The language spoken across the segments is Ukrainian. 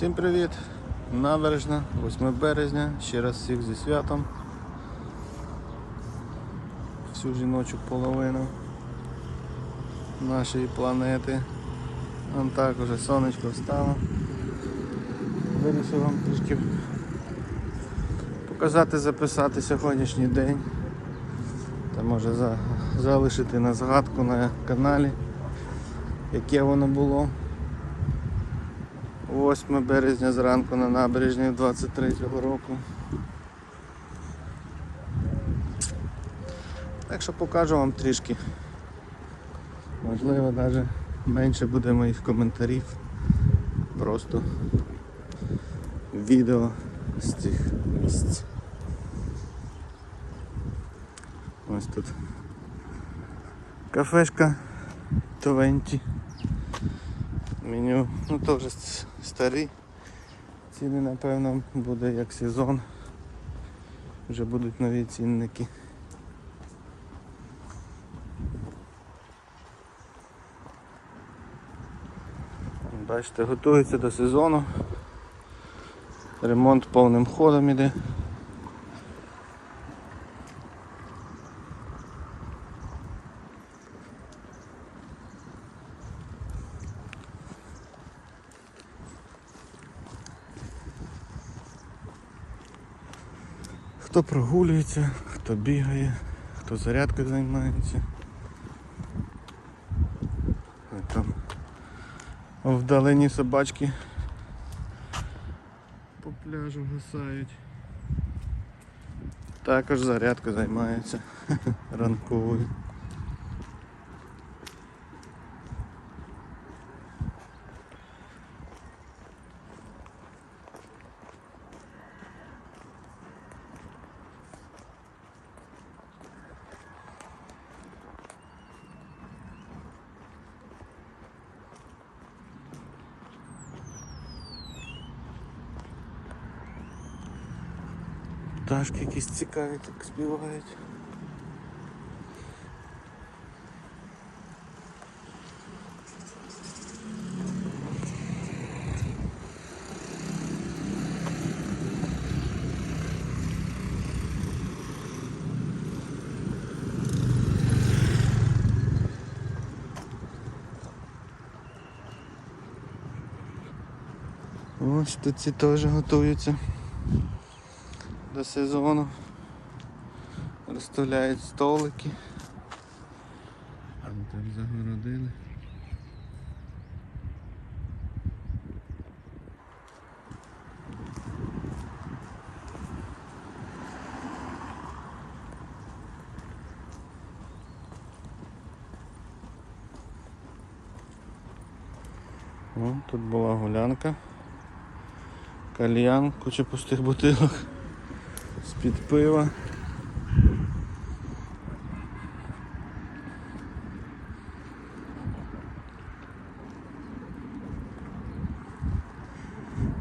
Всім привіт! Набережна, 8 березня. Ще раз всіх зі святом. Всю жіночу половину нашої планети. Вон так уже сонечко встало. Вирішив вам трішки показати, записати сьогоднішній день. Та може за, залишити на згадку на каналі, яке воно було. 8 березня зранку на набережні 23-го року. Так що покажу вам трішки. Можливо, навіть менше буде моїх коментарів. Просто відео з цих місць. Ось тут кафешка Товенті. Меню, ну теж старі. Ціни напевно буде як сезон. Вже будуть нові цінники. Бачите, готується до сезону. Ремонт повним ходом іде. Хто прогулюється, хто бігає, хто зарядкою займається. Там вдалині собачки по пляжу гасають. Також зарядкою займаються ранковою. Пташки якісь цікаві так співають. Ось тут ці теж готуються До сезону. Розставляють столики. Там так загородили. О, тут була гулянка. Кальян, куча пустих бутилок з-під пива.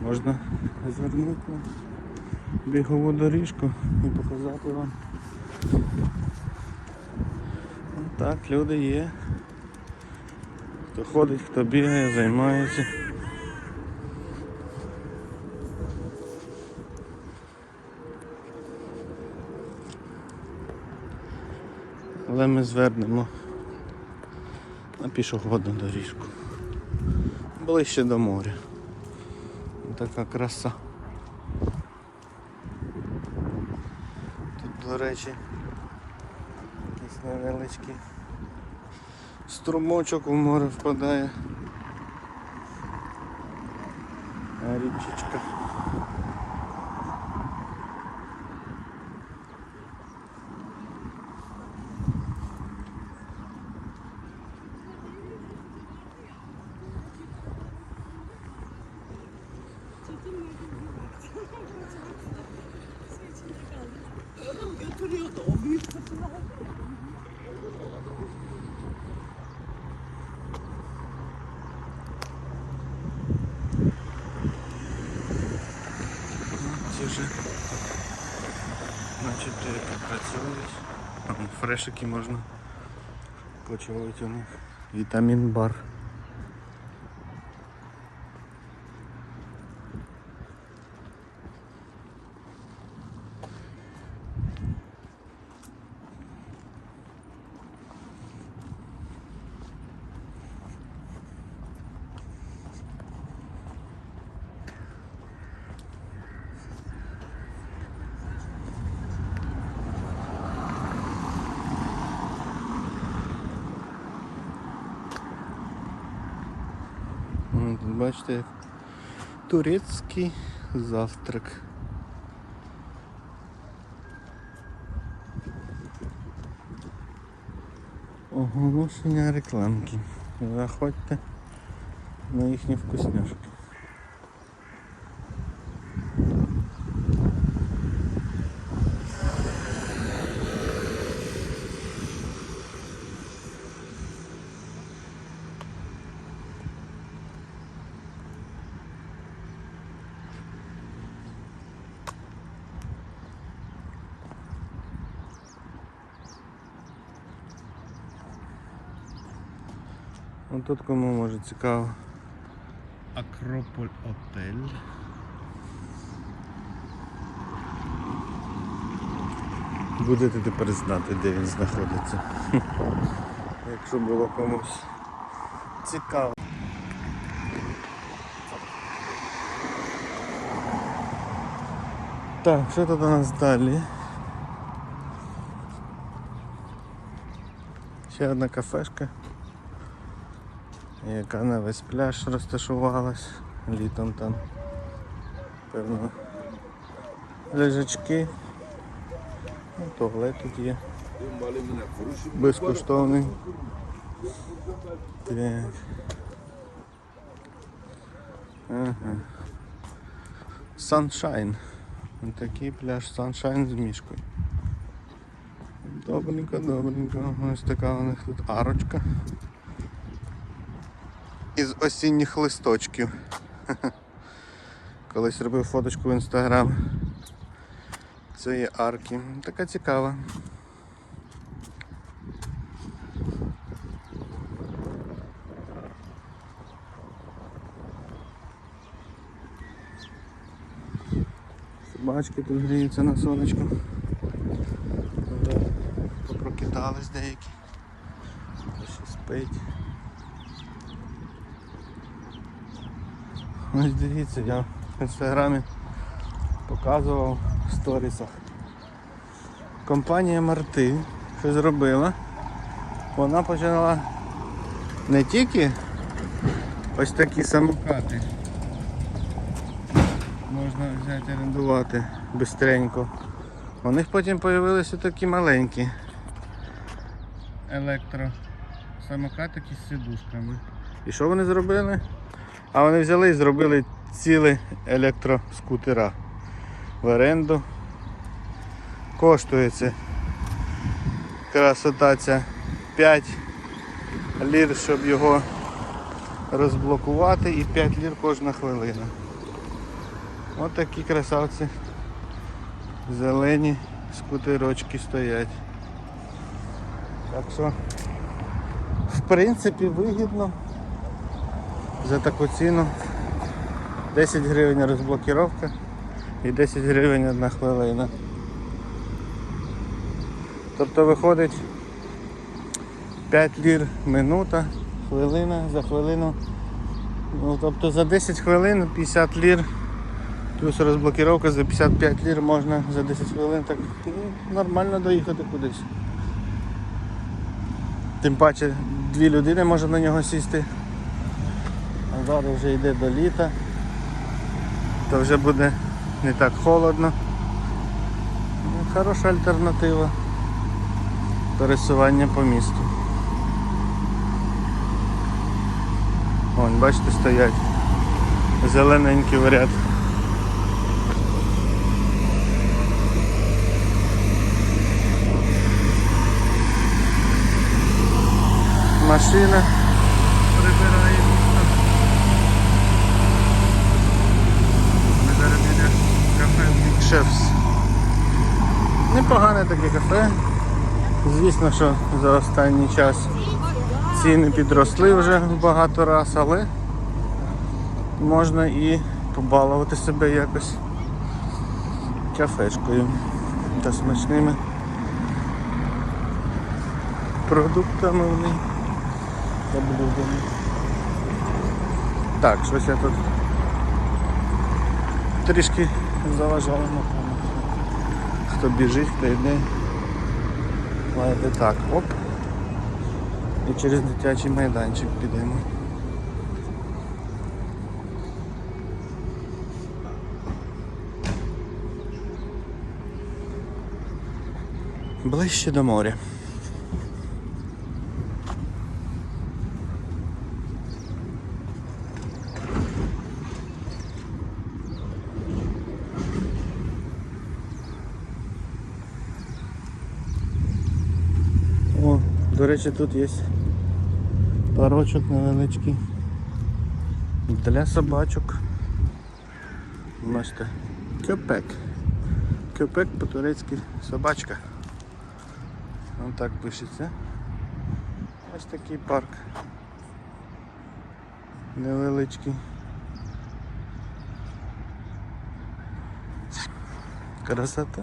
Можна звернути бігову доріжку і показати вам. Ну, Так, люди є. Хто ходить, хто бігає, займається. Але ми звернемо на пішохідну доріжку. Ближче до моря. Така краса. Тут, до речі, якийсь невеличкий струмочок у море впадає. Річечка. Ці вже як працюють. Фрешики можна почувати у них. Вітамін бар. Бачите, як турецький завтрак. Оголошення рекламки. Заходьте на їхні вкусняшки. Ну тут кому може цікаво. Акрополь Отель. Будете тепер знати, де він знаходиться. Якщо було комусь цікаво. Так, що тут у нас далі? Ще одна кафешка яка на весь пляж розташувалась літом там. Певно. Лежачки. Ну, туалет тут є. Безкоштовний. Так. Ага. Ось Такий пляж Sunshine з мішкою. Добренько, добренько. Ось така у них тут арочка із осінніх листочків. Колись робив фоточку в інстаграм. цієї арки. Така цікава. Собачки тут гріються на сонечку. Попрокидались деякі. Ще спить. Ось дивіться, я в інстаграмі показував в сторісах. Компанія Марти що зробила. Вона почала не тільки ось такі самокати. Можна взяти орендувати бистренько. У них потім з'явилися такі маленькі електросамокатики з сидушками. І що вони зробили? А вони взяли і зробили цілі електроскутера в оренду. Коштує це красота ця 5 лір, щоб його розблокувати і 5 лір кожна хвилина. Ось такі красавці. Зелені скутерочки стоять. Так що в принципі вигідно за таку ціну 10 гривень розблокіровка і 10 гривень одна хвилина. Тобто виходить 5 лір минута, хвилина за хвилину. Ну, тобто за 10 хвилин 50 лір, плюс розблокіровка за 55 лір можна за 10 хвилин так ну, нормально доїхати кудись. Тим паче дві людини може на нього сісти. Зараз вже йде до літа, то вже буде не так холодно. Ну, Хороша альтернатива пересування по місту. Вон, бачите, стоять зелененькі в ряд. Машина прибирає місто. Ми зараз біля кафе Big Chefs. Непогане таке кафе. Звісно, що за останній час ціни підросли вже багато раз, але можна і побалувати себе якось кафешкою та смачними продуктами в них. Я буду. Так, щось я тут трішки заважав хто біжить, хто йде. Маєте так, оп. І через дитячий майданчик підемо. Ближче до моря. Речі, тут є парочок невеличкий. Для собачок. Бачите, кьопек. Кьопек по-турецьки собачка. Ось так пишеться. Ось такий парк. Невеличкий. Красота.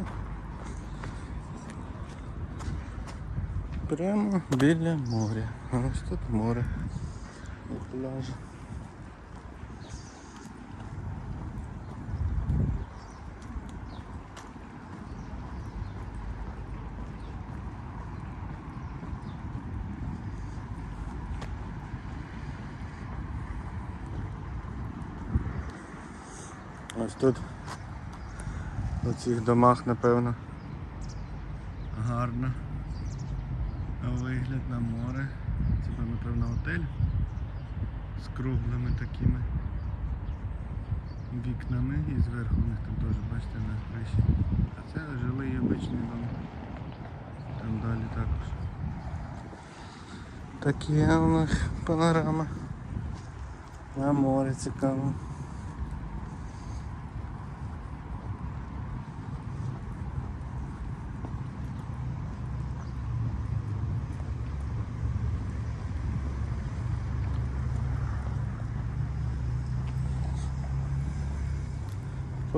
Прямо біля моря. Ось тут море. Пляж. Ось тут у цих домах, напевно, гарно. Вигляд на море. Це, напевно, готель з круглими такими вікнами і зверху у них там теж, бачите, на криші. А це жилий обичний дом. Там далі також. Такі у них панорама. На море цікаво.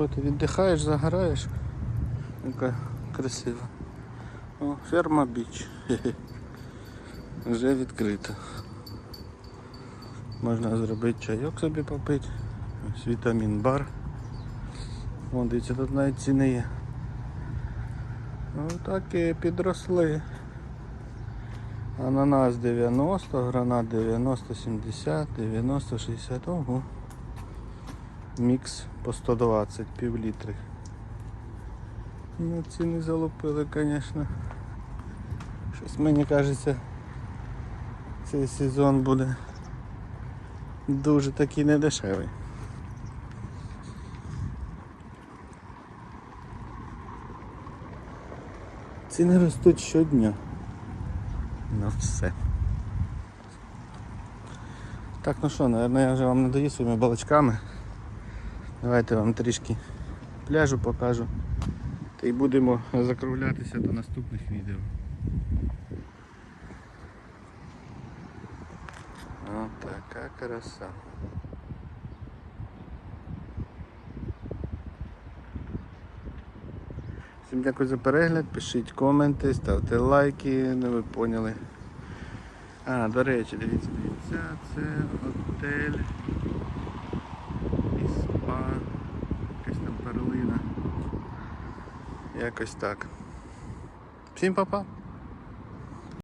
От віддихаєш, загораєш. Яка красива. О, ферма біч. Вже відкрита. Можна зробити чайок собі попити. Ось вітамін бар. Вон дивіться, тут навіть ціни є. Отак і підросли. Ананас 90, гранат 90, 70, 90, 60. Ого. Мікс по 120, пів літри. Ну, ціни залупили, звісно. Щось мені кажеться, цей сезон буде дуже такий недешевий. Ціни ростуть щодня. На все. Так, ну що, мабуть, я вже вам надаю своїми балачками. Давайте вам трішки пляжу покажу. Та й будемо закруглятися до наступних відео. О, така краса. Всім дякую за перегляд, пишіть коменти, ставте лайки, ну ви поняли. А, до речі, дивіться, дивіться, це готель і спа, якась там перлина. Якось так. Всім па-па!